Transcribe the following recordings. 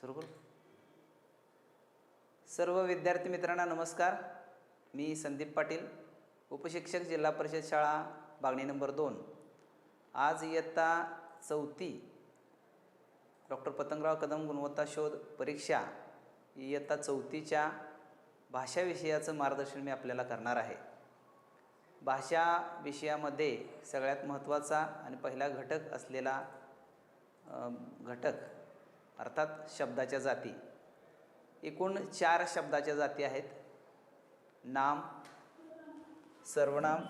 सुरू करू. सर्व विद्यार्थी मित्रांना नमस्कार. मी संदीप पाटील उपशिक्षक जिल्हा परिषद शाळा बागणी नंबर दोन. आज इयत्ता चौथी डॉक्टर पतंगराव कदम गुणवत्ता शोध परीक्षा इयत्ता चौथीच्या भाषा विषयाचं मार्गदर्शन मी आपल्याला करणार आहे. भाषा विषयामध्ये सगळ्यात महत्त्वाचा आणि पहिला घटक असलेला घटक अर्थात शब्दाच्या जाती. एकूण चार शब्दाच्या जाती आहेत. नाम सर्वनाम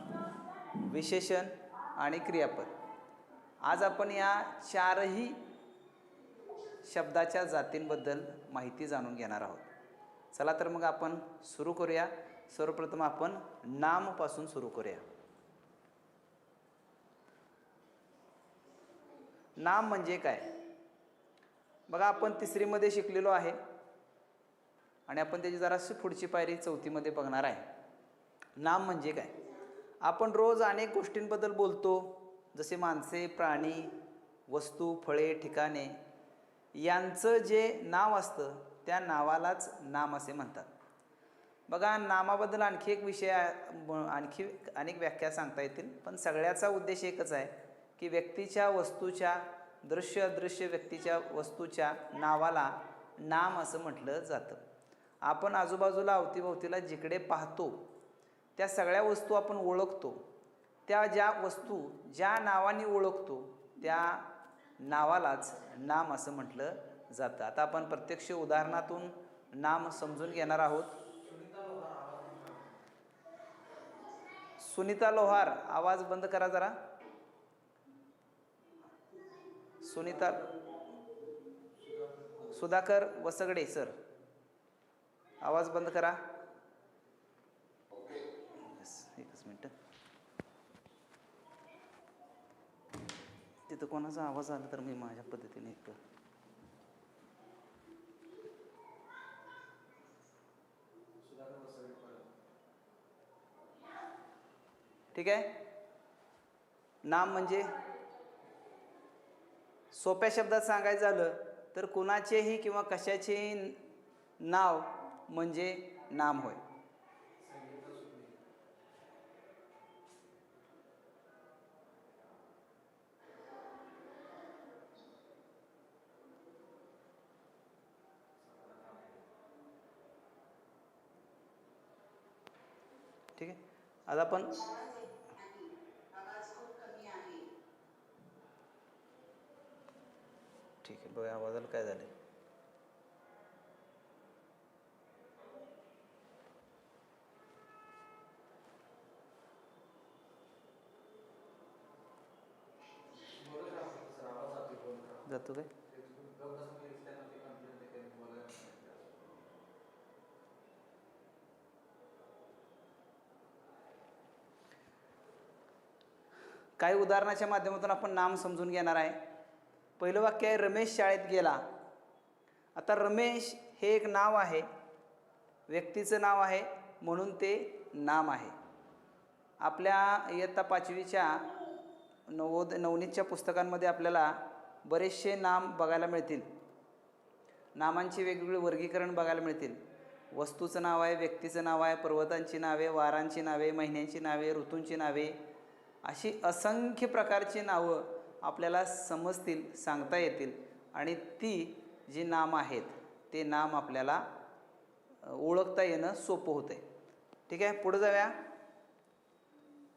विशेषण आणि क्रियापद. आज आपण या चारही शब्दाच्या जातींबद्दल माहिती जाणून घेणार आहोत. चला तर मग आपण सुरू करूया. सर्वप्रथम आपण नामपासून सुरू करूया. नाम म्हणजे काय? बघा आपण तिसरीमध्ये शिकलेलो आहे. आणि आपण त्याची जराशी पुढची पायरी चौथीमध्ये बघणार आहे. नाम म्हणजे काय? आपण रोज अनेक गोष्टींबद्दल बोलतो जसे माणसे प्राणी वस्तू फळे ठिकाणे. यांचं जे नाव असतं त्या नावालाच नाम असे म्हणतात. बघा नामाबद्दल आणखी एक विषय आणखी अनेक व्याख्या सांगता येतील पण सगळ्याचा उद्देश एकच आहे की व्यक्तीच्या वस्तूच्या दृश्य अदृश्य व्यक्तीच्या वस्तूच्या नावाला नाम असं म्हटलं जातं. आपण आजूबाजूला अवतीभोवतीला जिकडे पाहतो त्या सगळ्या वस्तू आपण ओळखतो. त्या ज्या वस्तू ज्या नावाने ओळखतो त्या नावालाच नाम असं म्हटलं जातं. आता आपण प्रत्यक्ष उदाहरणातून नाम समजून घेणार आहोत. सुनीता लोहार. आवाज बंद करा जरा. सुनीता सुधाकर वसगडे सर. आवाज बंद करा. एकच मिनटं. तिथं कोणाचा आवाज आला तर मी माझ्या पद्धतीने एक ठीक आहे? नाम म्हणजे? सोप्या शब्दात सांगायचं झालं तर कुणाचेही किंवा कशाचेही नाव म्हणजे नाम होय. ठीक आहे? आता आपण आवाज खूप कमी आहे ठीक बघा आवाजाला काय झालं जातो काय? काही उदाहरणाच्या माध्यमातून आपण नाम समजून घेणार आहे. पहिलं वाक्य आहे रमेश शाळेत गेला. आता रमेश हे एक नाव आहे व्यक्तीचं नाव आहे म्हणून ते नाम आहे. आपल्या इयत्ता पाचवीच्या नवोद नवनीतच्या पुस्तकांमध्ये आपल्याला बरेचसे नाम बघायला मिळतील. नामांची वेगवेगळे वर्गीकरण बघायला मिळतील. वस्तूचं नाव आहे व्यक्तीचं नाव आहे पर्वतांची नावे वारांची नावे महिन्यांची नावे ऋतूंची नावे अशी असंख्य प्रकारची नावं आपल्याला समजतील सांगता येतील आणि ती जी नाम आहेत ते नाम आपल्याला ओळखता येणं सोपं होतं आहे ठीक आहे? पुढं जाऊया.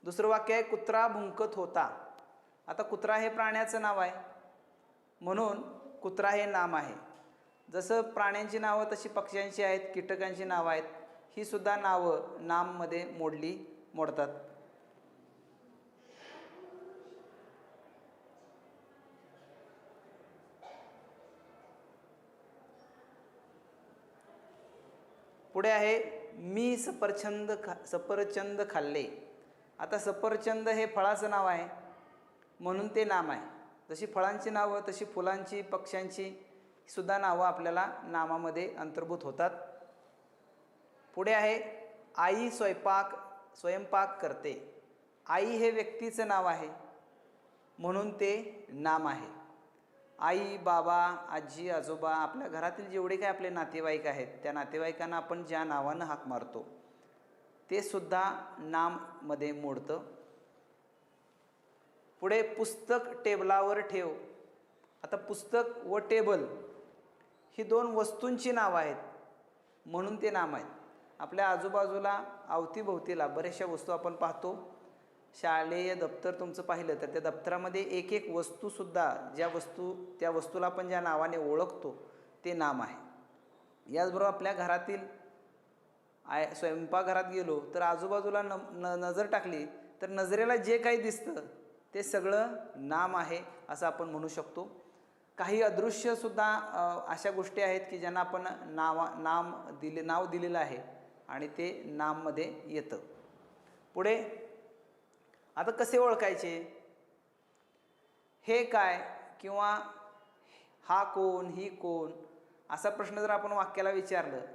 दुसरं वाक्य आहे कुत्रा भुंकत होता. आता कुत्रा हे प्राण्याचं नाव आहे. म्हणून कुत्रा हे नाम आहे. जसं प्राण्यांची नावं तशी पक्ष्यांची आहेत कीटकांची नावं आहेत. ही सुद्धा नावं नाममध्ये मोडली मोडतात. पुढे आहे मी सफरचंद खा सफरचंद खाल्ले. आता सफरचंद हे फळाचं नाव आहे म्हणून ते नाम आहे. जशी फळांची नावं तशी फुलांची पक्ष्यांची सुद्धा नावं आपल्याला नामामध्ये अंतर्भूत होतात. पुढे आहे आई स्वयंपाक स्वयंपाक करते. आई हे व्यक्तीचं नाव आहे म्हणून ते नाम आहे. आई बाबा आजी आजोबा आपल्या घरातील जेवढे काही आपले नातेवाईक आहेत त्या नातेवाईकांना आपण ज्या नावानं हाक मारतो ते सुद्धा नाममध्ये मोडतं. पुढे पुस्तक टेबलावर ठेव. आता पुस्तक व टेबल ही दोन वस्तूंची नावं आहेत म्हणून ते नाम आहेत. आपल्या आजूबाजूला अवतीभोवतीला बऱ्याचशा वस्तू आपण पाहतो. शालेय दप्तर तुमचं पाहिलं तर त्या दप्तरामध्ये एक एक वस्तूसुद्धा ज्या वस्तू त्या वस्तूला आपण ज्या नावाने ओळखतो ते नाम आहे. याचबरोबर आपल्या घरातील आय स्वयंपाकघरात गेलो तर आजूबाजूला न न नजर टाकली तर नजरेला जे काही दिसतं ते सगळं नाम आहे असं आपण म्हणू शकतो. काही अदृश्यसुद्धा अशा गोष्टी आहेत की ज्यांना आपण नावा नाम दिले नाव दिलेलं आहे आणि ते नाममध्ये येतं. पुढे आता कसे ओळखायचे? हे काय किंवा हा कोण ही कोण? असा प्रश्न जर आपण वाक्याला विचारलं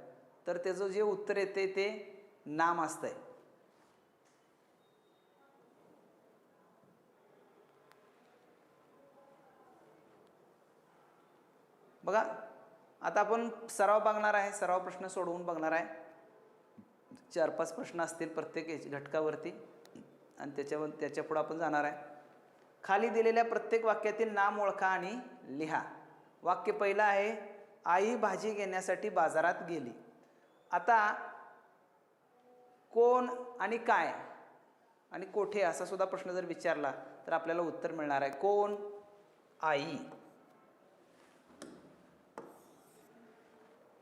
तर त्याचं जे उत्तर येते ते नाम असतंय. बघा आता आपण सराव बघणार आहे सराव प्रश्न सोडवून बघणार आहे. चार पाच प्रश्न असतील प्रत्येक याची घटकावरती. आणि त्याच्यावर त्याच्यापुढं आपण जाणार आहे. खाली दिलेल्या प्रत्येक वाक्यातील नाम ओळखा आणि लिहा. वाक्य पहिलं आहे आई भाजी घेण्यासाठी बाजारात गेली. आता कोण आणि काय? आणि कोठे? असा सुद्धा प्रश्न जर विचारला तर आपल्याला उत्तर मिळणार आहे. कोण? आई.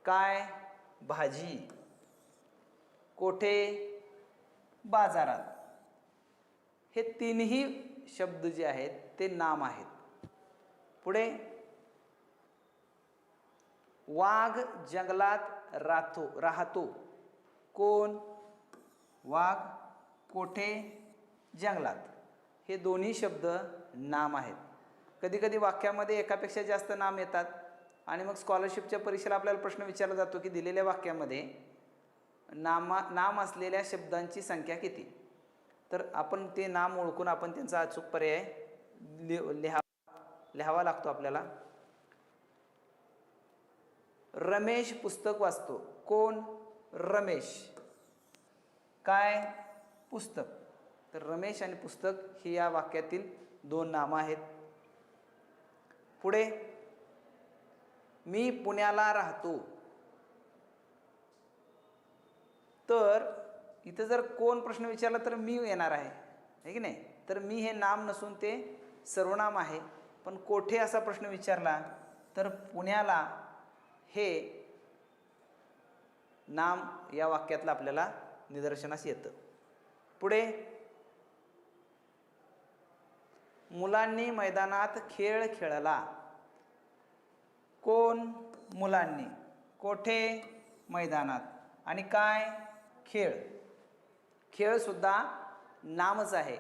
काय? भाजी. कोठे? बाजारात. हे तीनही शब्द जे आहेत ते नाम आहेत. पुढे वाघ जंगलात राहतो राहतो. कोण? वाघ कोठे? जंगलात. हे दोन्ही शब्द नाम आहेत. कधी कधी वाक्यामध्ये एकापेक्षा जास्त नाम येतात आणि मग स्कॉलरशिपच्या परीक्षेला आपल्याला प्रश्न विचारला जातो की दिलेल्या वाक्यामध्ये नामा नाम असलेल्या शब्दांची संख्या किती? तर आपण ते नाम ओळखून आपण त्यांचा अचूक पर्याय लि लिहा लिहावा लागतो आपल्याला. रमेश पुस्तक वाचतो. कोण? रमेश. काय? पुस्तक. तर रमेश आणि पुस्तक ही या वाक्यातील दोन नामं आहेत. पुढे मी पुण्याला राहतो. तर इथं जर कोण प्रश्न विचारला तर मी येणार आहे. है की नाही? तर मी हे नाम नसून ते सर्वनाम आहे. पण कोठे असा प्रश्न विचारला तर पुण्याला हे नाम या वाक्यातलं आपल्याला निदर्शनास येतं. पुढे मुलांनी मैदानात खेळ खेळला. कोण मुलांनी? कोठे मैदानात? आणि काय? खेळ. खेळसुद्धा नामच आहे.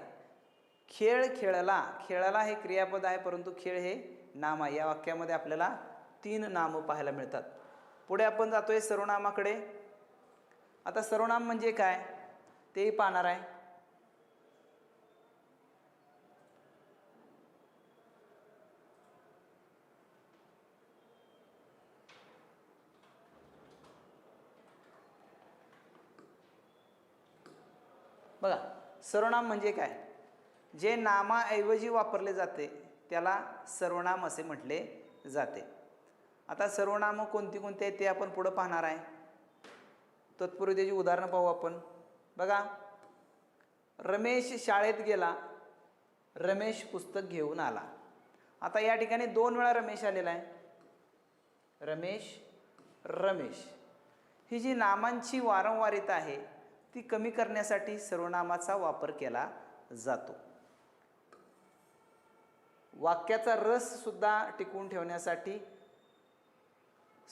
खेळ खेळला खेळला हे क्रियापद आहे परंतु खेळ हे नाम आहे. या वाक्यामध्ये आपल्याला तीन नामं पाहायला मिळतात. पुढे आपण जातोय सर्वनामाकडे आता सर्वनाम म्हणजे काय? तेही पाहणार आहे. बघा सर्वनाम म्हणजे काय? जे नामाऐवजी वापरले जाते त्याला सर्वनाम असे म्हटले जाते. आता सर्वनामं कोणती कोणती आहेत ते आपण पुढं पाहणार आहे. तत्पूर्वी त्याची उदाहरणं पाहू आपण. बघा रमेश शाळेत गेला रमेश पुस्तक घेऊन आला. आता या ठिकाणी दोन वेळा रमेश आलेला आहे. रमेश रमेश. ही जी नामांची वारंवारिता आहे ती कमी करण्यासाठी सर्वनामाचा वापर केला जातो. वाक्याचा रससुद्धा टिकवून ठेवण्यासाठी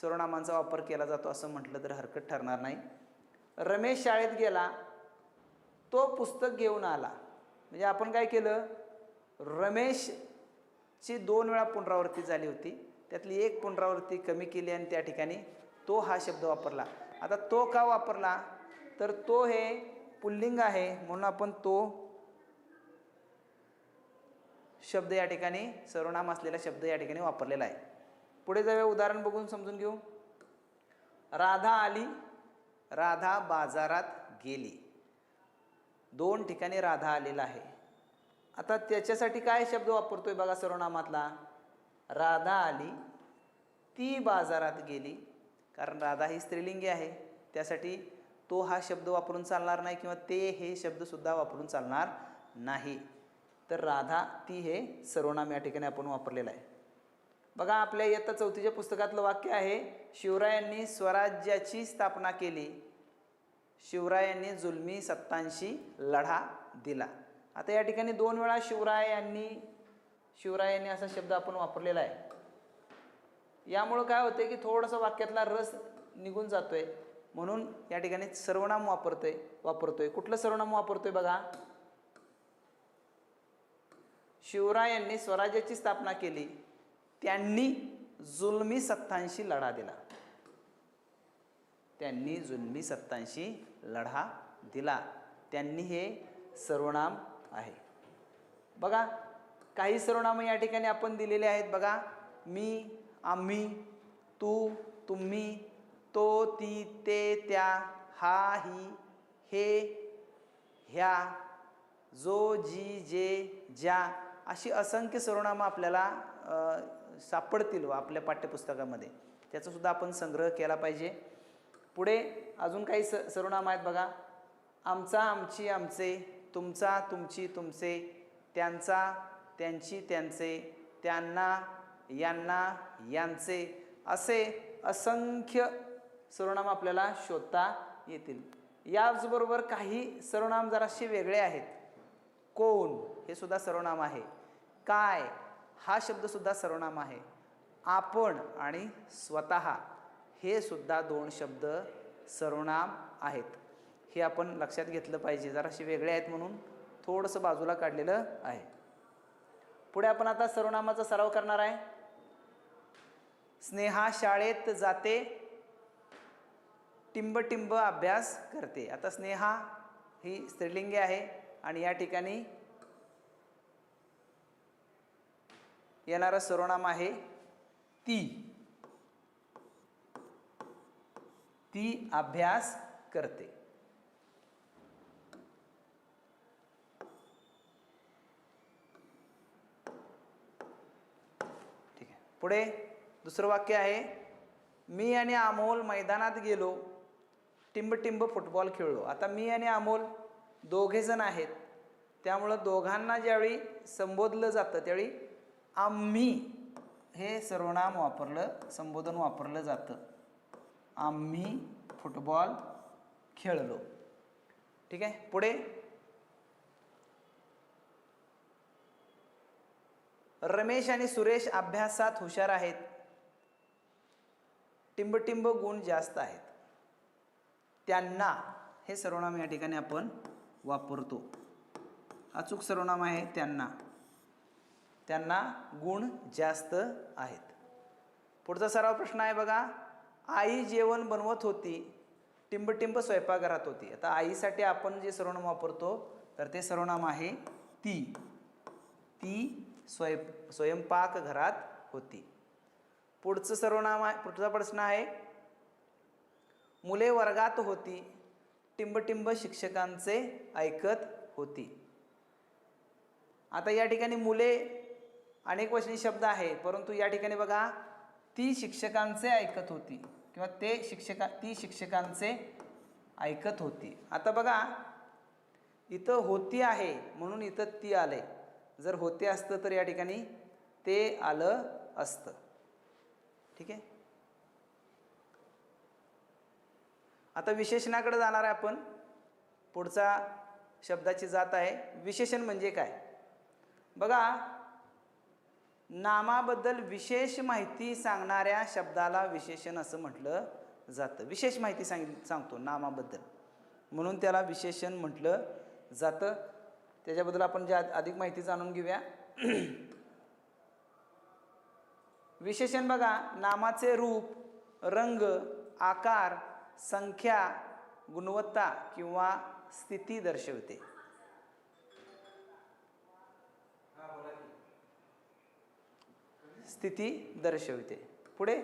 सर्वनामांचा वापर केला जातो असं म्हटलं तर हरकत ठरणार नाही. रमेश शाळेत गेला तो पुस्तक घेऊन आला. म्हणजे आपण काय केलं? रमेशची दोन वेळा पुनरावृत्ती झाली होती. त्यातली एक पुनरावृत्ती कमी केली आणि त्या ठिकाणी तो हा शब्द वापरला. आता तो का वापरला? तर तो हे पुल्लिंग आहे म्हणून आपण तो शब्द या ठिकाणी सर्वनाम असलेला शब्द या ठिकाणी वापरलेला आहे. पुढे जाऊया उदाहरण बघून समजून घेऊ. राधा आली राधा बाजारात गेली. दोन ठिकाणी राधा आलेला आहे. आता त्याच्यासाठी काय शब्द वापरतोय बघा सर्वनामातला? राधा आली ती बाजारात गेली. कारण राधा ही स्त्रीलिंगी आहे त्यासाठी तो हा शब्द वापरून चालणार नाही किंवा ते हे शब्दसुद्धा वापरून चालणार नाही. तर राधा ती हे सर्वनाम या ठिकाणी आपण वापरलेलं आहे. बघा आपल्या इयत्ता चौथीच्या पुस्तकातलं वाक्य आहे शिवरायांनी स्वराज्याची स्थापना केली. शिवरायांनी जुलमी सत्तांशी लढा दिला. आता या ठिकाणी दोन वेळा शिवराय यांनी शिवरायांनी असा शब्द आपण वापरलेला आहे. यामुळं काय होतं की थोडंसं वाक्यातला रस निघून जातोय. म्हणून या ठिकाणी सर्वनाम वापरतोय वापरतोय. कुठलं सर्वनाम वापरतोय बघा? शिवरायांनी स्वराज्याची स्थापना केली. त्यांनी जुलमी सत्तांशी लढा दिला. त्यांनी जुलमी सत्तांशी लढा दिला. त्यांनी हे सर्वनाम आहे. बघा काही सर्वनाम या ठिकाणी आपण दिलेले आहेत बघा. मी आम्ही तू तुम्ही तो ती ते त्या हा ही हे ह्या जो जी जे ज्या अशी असंख्य सर्वनामं आपल्याला सापडतील व आपल्या पाठ्यपुस्तकामध्ये. त्याचासुद्धा आपण संग्रह केला पाहिजे. पुढे अजून काही स सर्वनाम आहेत बघा. आमचा आमची आमचे तुमचा तुमची तुमचे त्यांचा त्यांची त्यांचे त्यांना यांना यांचे असे असंख्य सर्वनाम आपल्याला शोधता येतील. याचबरोबर काही सर्वनाम जराशे वेगळे आहेत. कोण? हे सुद्धा सर्वनाम आहे. काय? हा शब्दसुद्धा सर्वनाम आहे. आपण आणि स्वतः हे सुद्धा दोन शब्द सर्वनाम आहेत. हे आपण लक्षात घेतलं पाहिजे. जराशे वेगळे आहेत म्हणून थोडंसं बाजूला काढलेलं आहे. पुढे आपण आता सर्वनामाचा सराव करणार आहे. स्नेहा शाळेत जाते. टिंबटिंब अभ्यास करते. आता स्नेहा ही स्त्रीलिंगी आहे आणि या ठिकाणी येणारं सर्वनाम आहे ती. ती अभ्यास करते. ठीक आहे. पुढे दुसरं वाक्य आहे मी आणि अमोल मैदानात गेलो. टिंबटिंब फुटबॉल खेळलो. आता मी आणि अमोल दोघेजण आहेत. त्यामुळं दोघांना ज्यावेळी संबोधलं जातं त्यावेळी आम्ही हे सर्वनाम वापरलं संबोधन वापरलं जातं. आम्ही फुटबॉल खेळलो. ठीक? आहे पुढे. रमेश आणि सुरेश अभ्यासात हुशार आहेत. टिंबटिंब गुण जास्त आहेत. त्यांना हे सर्वनाम या ठिकाणी आपण वापरतो. अचूक सर्वनाम आहे त्यांना. त्यांना गुण जास्त आहेत. पुढचा सराव प्रश्न आहे बघा. आई जेवण बनवत होती. टिंबटिंब स्वयंपाकघरात होती. आता आईसाठी आपण जे सर्वनाम वापरतो तर ते सर्वनाम आहे ती. ती स्वयं स्वयंपाकघरात होती. पुढचं सर्वनाम आहे पुढचा प्रश्न आहे मुले वर्गात होती. टिंबटिंब शिक्षकांचे ऐकत होती. आता या ठिकाणी मुले अनेक वचनी शब्द आहे परंतु या ठिकाणी बघा ती शिक्षकांचे ऐकत होती किंवा ते शिक्षका ती शिक्षकांचे ऐकत होती. आता बघा इथं होती आहे म्हणून इथं ती आले. जर होते असतं तर या ठिकाणी ते आलं असतं. ठीक आहे? आता विशेषणाकडे जाणार आहे आपण. पुढचा शब्दाची जात आहे. विशेषण म्हणजे काय? बघा नामाबद्दल विशेष माहिती सांगणाऱ्या शब्दाला विशेषण असं म्हटलं जातं. विशेष माहिती सांग सांगतो नामाबद्दल. म्हणून त्याला विशेषण म्हटलं जातं. त्याच्याबद्दल आपण ज्या अधिक माहिती जाणून घेऊया. विशेषण बघा नामाचे रूप रंग आकार संख्या गुणवत्ता किंवा स्थिती दर्शवते. स्थिती दर्शविते. पुढे?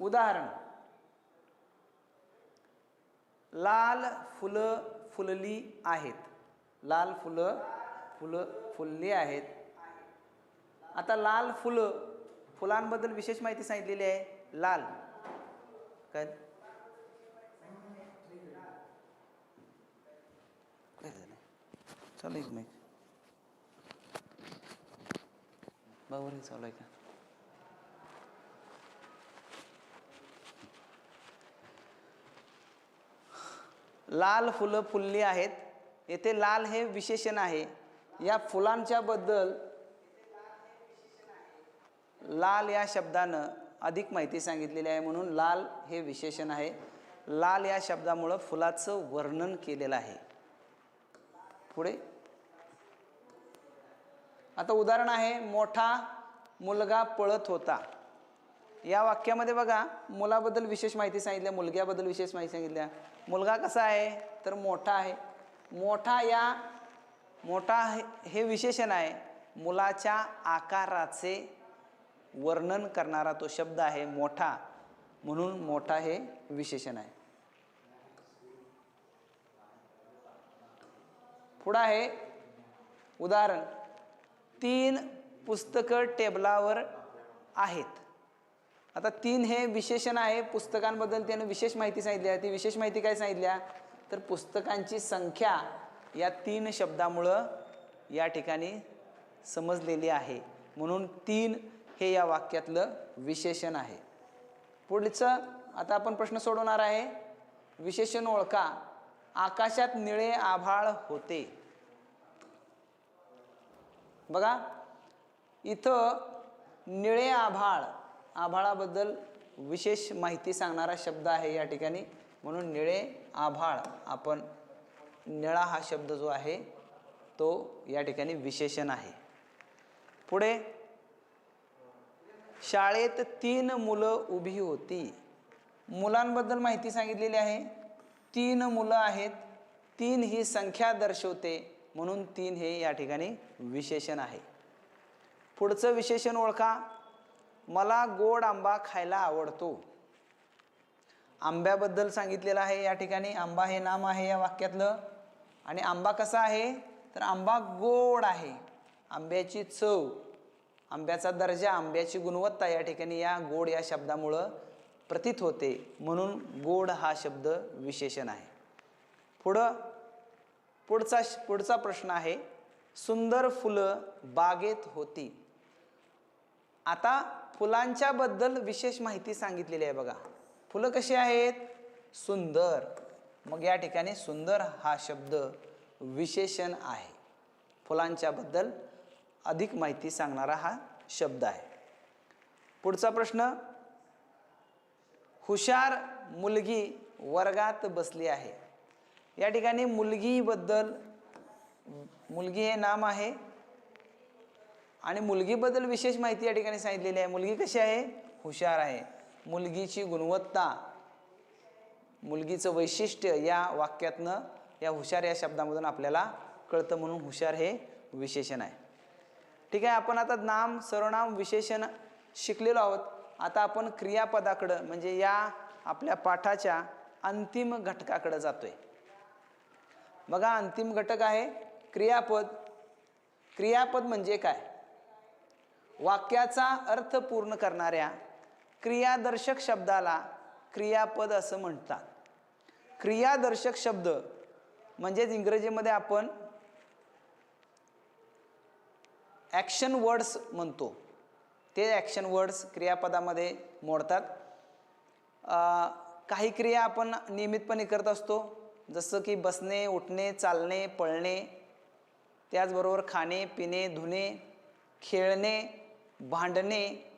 उदाहरण. लाल फुलं फुलली आहेत. लाल फुलं फुलं फुलली आहेत. आता लाल फुलं फुलांबद्दल विशेष माहिती सांगितलेली आहे. लाल. काय झालं चालू आहे माहिती बरोबर चालू आहे का? लाल फुलं फुलली आहेत. येथे लाल हे विशेषण आहे. या फुलांच्या बद्दल लाल या शब्दानं अधिक माहिती सांगितलेली आहे म्हणून लाल हे विशेषण आहे. लाल या शब्दामुळं फुलाचं वर्णन केलेलं आहे. पुढे? आता उदाहरण आहे मोठा मुलगा पळत होता. या वाक्यामध्ये बघा मुलाबद्दल विशेष माहिती सांगितल्या मुलग्याबद्दल विशेष माहिती सांगितल्या मुलगा कसा आहे? तर मोठा आहे. मोठा या मोठा हे- हे विशेषण आहे मुलाच्या आकाराचे वर्णन करणारा तो शब्द आहे मोठा. म्हणून मोठा हे विशेषण आहे. पुढं आहे उदाहरण. तीन पुस्तकं टेबलावर आहेत. आता तीन हे विशेषण आहे. पुस्तकांबद्दल त्यानं विशेष माहिती सांगितली आहे. ती विशेष माहिती काय सांगितल्या? तर पुस्तकांची संख्या या तीन शब्दामुळं या ठिकाणी समजलेली आहे. म्हणून तीन हे या वाक्यातलं विशेषण आहे. पुढचं आता आपण प्रश्न सोडवणार आहे. विशेषण ओळखा. आकाशात निळे आभाळ होते. बघा इथं निळे आभाळ आभाळाबद्दल विशेष माहिती सांगणारा शब्द आहे या ठिकाणी. म्हणून निळे आभाळ आपण निळा हा शब्द जो आहे तो या ठिकाणी विशेषण आहे. पुढे शाळेत तीन मुलं उभी होती. मुलांबद्दल माहिती सांगितलेली आहे. तीन मुलं आहेत तीन ही संख्या दर्शवते. म्हणून तीन हे या ठिकाणी विशेषण आहे. पुढचं विशेषण ओळखा. मला गोड आंबा खायला आवडतो. आंब्याबद्दल सांगितलेलं आहे या ठिकाणी. आंबा हे नाम आहे या वाक्यातलं. आणि आंबा कसा आहे? तर आंबा गोड आहे. आंब्याची चव आंब्याचा दर्जा आंब्याची गुणवत्ता या ठिकाणी या गोड या शब्दामुळं प्रतीत होते. म्हणून गोड हा शब्द विशेषण आहे. पुढं पुढचा पुढचा प्रश्न आहे सुंदर फुलं बागेत होती. आता फुलांच्या बद्दल विशेष माहिती सांगितलेली आहे बघा. फुलं कशी आहेत? सुंदर. मग या ठिकाणी सुंदर हा शब्द विशेषण आहे. फुलांच्या बद्दल अधिक माहिती सांगणारा हा शब्द आहे. पुढचा प्रश्न हुशार मुलगी वर्गात बसली आहे. या ठिकाणी मुलगीबद्दल मुलगी हे नाम आहे. आणि मुलगीबद्दल विशेष माहिती या ठिकाणी सांगितलेली आहे. मुलगी कशी आहे? हुशार आहे. मुलगीची गुणवत्ता मुलगीचं वैशिष्ट्य या वाक्यातनं या हुशार या शब्दामधून आपल्याला कळतं म्हणून हुशार हे विशेषण आहे. ठीक आहे आपण आता नाम सर्वनाम विशेषण शिकलेलो आहोत. आता आपण क्रियापदाकडं म्हणजे या आपल्या पाठाच्या अंतिम घटकाकडं जातो आहे बघा अंतिम घटक आहे क्रियापद. क्रियापद म्हणजे काय? वाक्याचा अर्थ पूर्ण करणाऱ्या क्रियादर्शक शब्दाला क्रियापद असं म्हणतात. क्रियादर्शक शब्द म्हणजेच इंग्रजीमध्ये आपण ॲक्शन वर्ड्स म्हणतो. ते ॲक्शन वर्ड्स क्रियापदामध्ये मोडतात. काही क्रिया आपण नियमितपणे करत असतो. जसं की बसणे उठणे चालणे पळणे त्याचबरोबर खाणे पिणे धुणे खेळणे भांडणे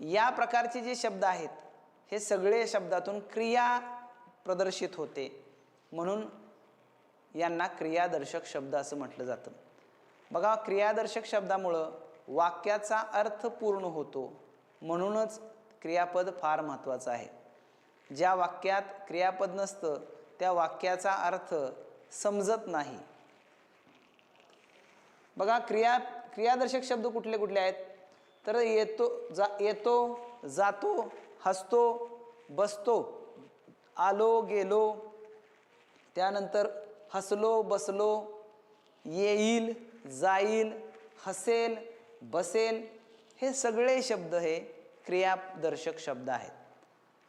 या प्रकारचे जे शब्द आहेत हे सगळे शब्दातून क्रिया प्रदर्शित होते. म्हणून यांना क्रियादर्शक शब्द असं म्हटलं जातं. बघा क्रियादर्शक शब्दामुळं वाक्याचा अर्थ पूर्ण होतो. म्हणूनच क्रियापद फार महत्त्वाचं आहे. ज्या वाक्यात क्रियापद नसतं त्या वाक्याचा अर्थ समजत नाही. बघा क्रिया क्रियादर्शक शब्द कुठले कुठले आहेत? तर येतो जा येतो जातो हसतो बसतो आलो गेलो त्यानंतर हसलो बसलो येईल जाईल हसेल बसेल हे सगळे शब्द हे क्रियादर्शक शब्द आहेत.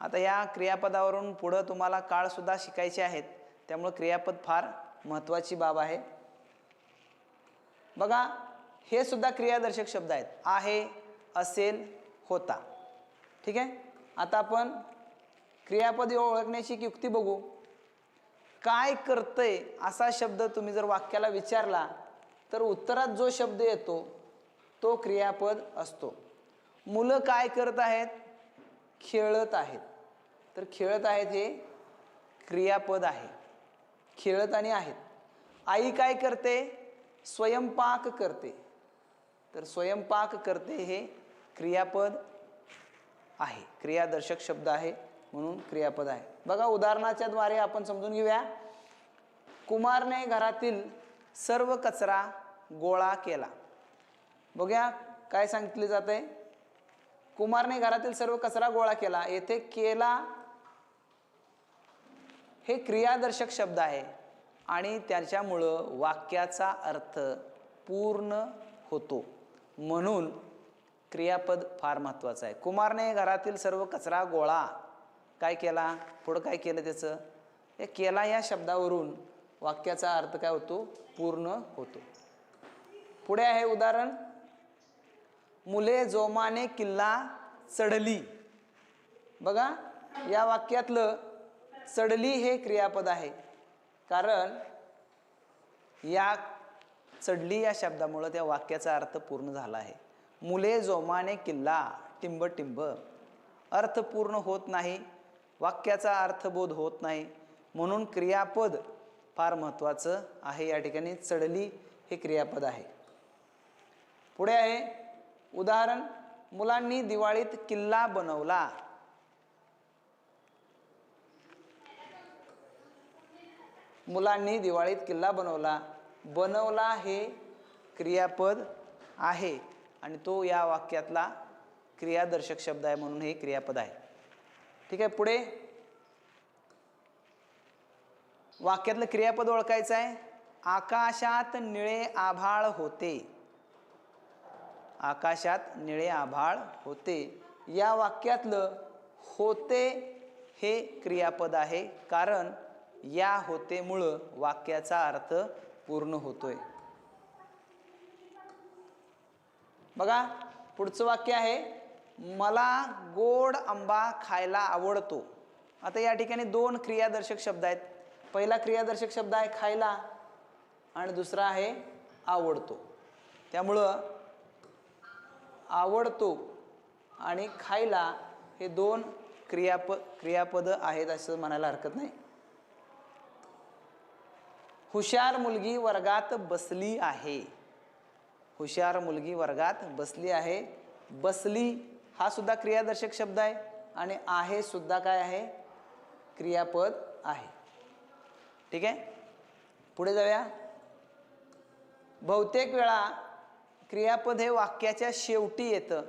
आता या क्रियापदावरून पुढं तुम्हाला काळसुद्धा शिकायचे आहेत. त्यामुळं क्रियापद फार महत्त्वाची बाब आहे. बघा हे सुद्धा क्रियादर्शक शब्द आहेत. आहे असेल होता. ठीक आहे? आता आपण क्रियापद ओळखण्याची एक युक्ती बघू. काय करतंय असा शब्द तुम्ही जर वाक्याला विचारला तर उत्तरात जो शब्द येतो तो क्रियापद असतो. मुलं काय करत आहेत? खेळत आहेत. तर खेळत आहेत हे क्रियापद आहे. खेळत आणि आहेत. आई काय करते? स्वयंपाक करते. तर स्वयंपाक करते हे क्रियापद आहे. क्रियादर्शक शब्द आहे म्हणून क्रियापद आहे. बघा उदाहरणाच्या द्वारे आपण समजून घेऊया. कुमारने घरातील सर्व कचरा गोळा केला. बघूया काय सांगितले जात? आहे कुमारने घरातील सर्व कचरा गोळा केला. येथे केला हे क्रियादर्शक शब्द आहे. आणि त्याच्यामुळं वाक्याचा अर्थ पूर्ण होतो. म्हणून क्रियापद फार महत्त्वाचं आहे. कुमारने घरातील सर्व कचरा गोळा काय केला? पुढं काय केलं त्याचं? हे केला या शब्दावरून वाक्याचा अर्थ काय होतो? पूर्ण होतो. पुढे आहे उदाहरण. मुले जोमाने किल्ला चढली बघा या वाक्यातलं चढली हे क्रियापद आहे. कारण या चढली या शब्दामुळं त्या वाक्याचा अर्थ पूर्ण झाला आहे. मुले जोमाने किल्ला टिंब टिंब अर्थ पूर्ण होत नाही वाक्याचा अर्थबोध होत नाही. म्हणून क्रियापद फार महत्त्वाचं आहे. या ठिकाणी चढली हे क्रियापद आहे. पुढे आहे उदाहरण मुलांनी दिवाळीत किल्ला बनवला. मुलांनी दिवाळीत किल्ला बनवला. बनवला हे क्रियापद आहे आणि तो या वाक्यातला क्रियादर्शक शब्द आहे म्हणून हे क्रियापद आहे. ठीक आहे पुढे. वाक्यातलं क्रियापद ओळखायचं आहे. आकाशात निळे आभाळ होते. आकाशात निळे आभाळ होते. या वाक्यातलं होते हे क्रियापद आहे कारण या होतेमुळं वाक्याचा अर्थ पूर्ण होतोय. बघा पुढचं वाक्य आहे मला गोड आंबा खायला आवडतो. आता या ठिकाणी दोन क्रियादर्शक शब्द आहेत. पहिला क्रियादर्शक शब्द आहे खायला आणि दुसरा आहे आवडतो. त्यामुळं आवडतो आणि खायला हे दोन क्रियाप क्रियापद आहेत असं म्हणायला हरकत नाही. हुशार मुलगी वर्गात बसली आहे. हुशार मुलगी वर्गात बसली आहे. बसली हा सुद्धा क्रियादर्शक शब्द आहे आणि आहे सुद्धा काय आहे? क्रियापद आहे. ठीक आहे? पुढे जाऊया. बहुतेक वेळा क्रियापद हे वाक्याच्या शेवटी येतं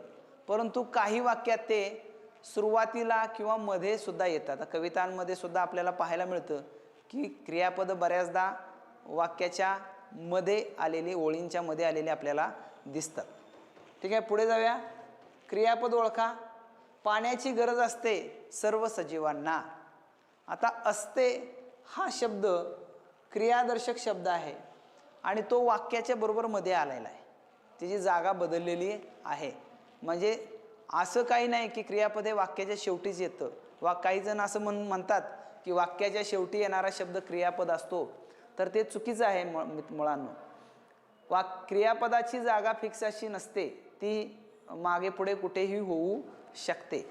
परंतु काही वाक्यात ते सुरुवातीला किंवा मध्ये सुद्धा येतात. आता कवितांमध्ये सुद्धा आपल्याला पाहायला मिळतं की क्रियापद बऱ्याचदा वाक्याच्या मध्ये आलेली ओळींच्या मध्ये आलेले आपल्याला दिसतात. ठीक आहे पुढे जाऊया. क्रियापद ओळखा. पाण्याची गरज असते सर्व सजीवांना. आता असते हा शब्द क्रियादर्शक शब्द आहे आणि तो वाक्याच्या बरोबर मध्ये आलेला आहे. त्याची जागा बदललेली आहे. म्हणजे असं काही नाही की क्रियापद हे वाक्याच्या शेवटीच येतं. वा काही जण असं म्हण म्हणतात की वाक्याच्या शेवटी येणारा शब्द क्रियापद असतो. तर ते चुकीचं आहे मु मुळांनो. वाक क्रियापदाची जागा फिक्स अशी नसते. ती मागे पुढे कुठेही होऊ शकते.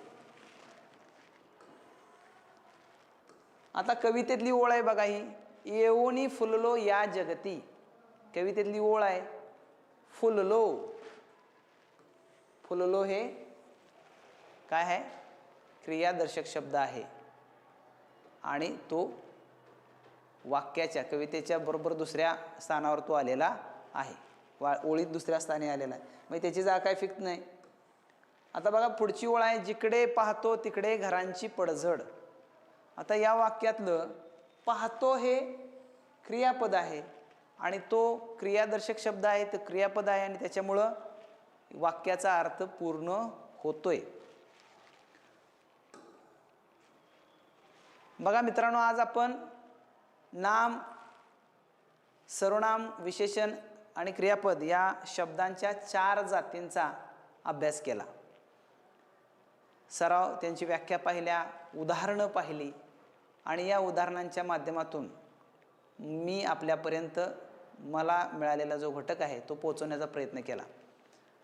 आता कवितेतली ओळ आहे बघा ही. येऊनी फुललो या जगती. कवितेतली ओळ आहे. फुललो. फुललो हे काय आहे? क्रियादर्शक शब्द आहे. आणि तो वाक्याच्या कवितेच्या बरोबर दुसऱ्या स्थानावर तो आलेला आहे. वा ओळीत दुसऱ्या स्थानी आलेला आहे. म्हणजे त्याची जागा काय फिक्स नाही. आता बघा पुढची ओळ आहे जिकडे पाहतो तिकडे घरांची पडझड. आता या वाक्यातलं पाहतो हे क्रियापद आहे. आणि तो क्रियादर्शक शब्द आहे तर क्रियापद आहे आणि त्याच्यामुळं वाक्याचा अर्थ पूर्ण होतोय. बघा मित्रांनो आज आपण नाम सर्वनाम विशेषण आणि क्रियापद या शब्दांच्या चार जातींचा अभ्यास केला. सराव त्यांची व्याख्या पाहिल्या उदाहरणं पाहिली आणि या उदाहरणांच्या माध्यमातून मी आपल्यापर्यंत मला मिळालेला जो घटक आहे तो पोचवण्याचा प्रयत्न केला.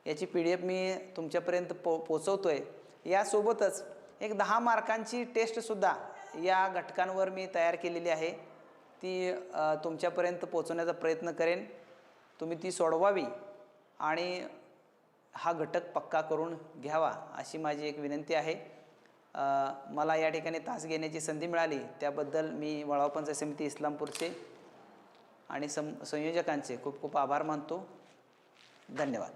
याची पी डी एफ मी तुमच्यापर्यंत पो पोचवतो आहे यासोबतच एक दहा मार्कांची टेस्टसुद्धा या घटकांवर मी तयार केलेली आहे. ती तुमच्यापर्यंत पोचवण्याचा प्रयत्न करेन. तुम्ही ती सोडवावी आणि हा घटक पक्का करून घ्यावा अशी माझी एक विनंती आहे. मला या ठिकाणी तास घेण्याची संधी मिळाली. त्याबद्दल मी वळाव पंचायत समिती इस्लामपूरचे आणि सं संयोजकांचे खूप खूप आभार मानतो. धन्यवाद.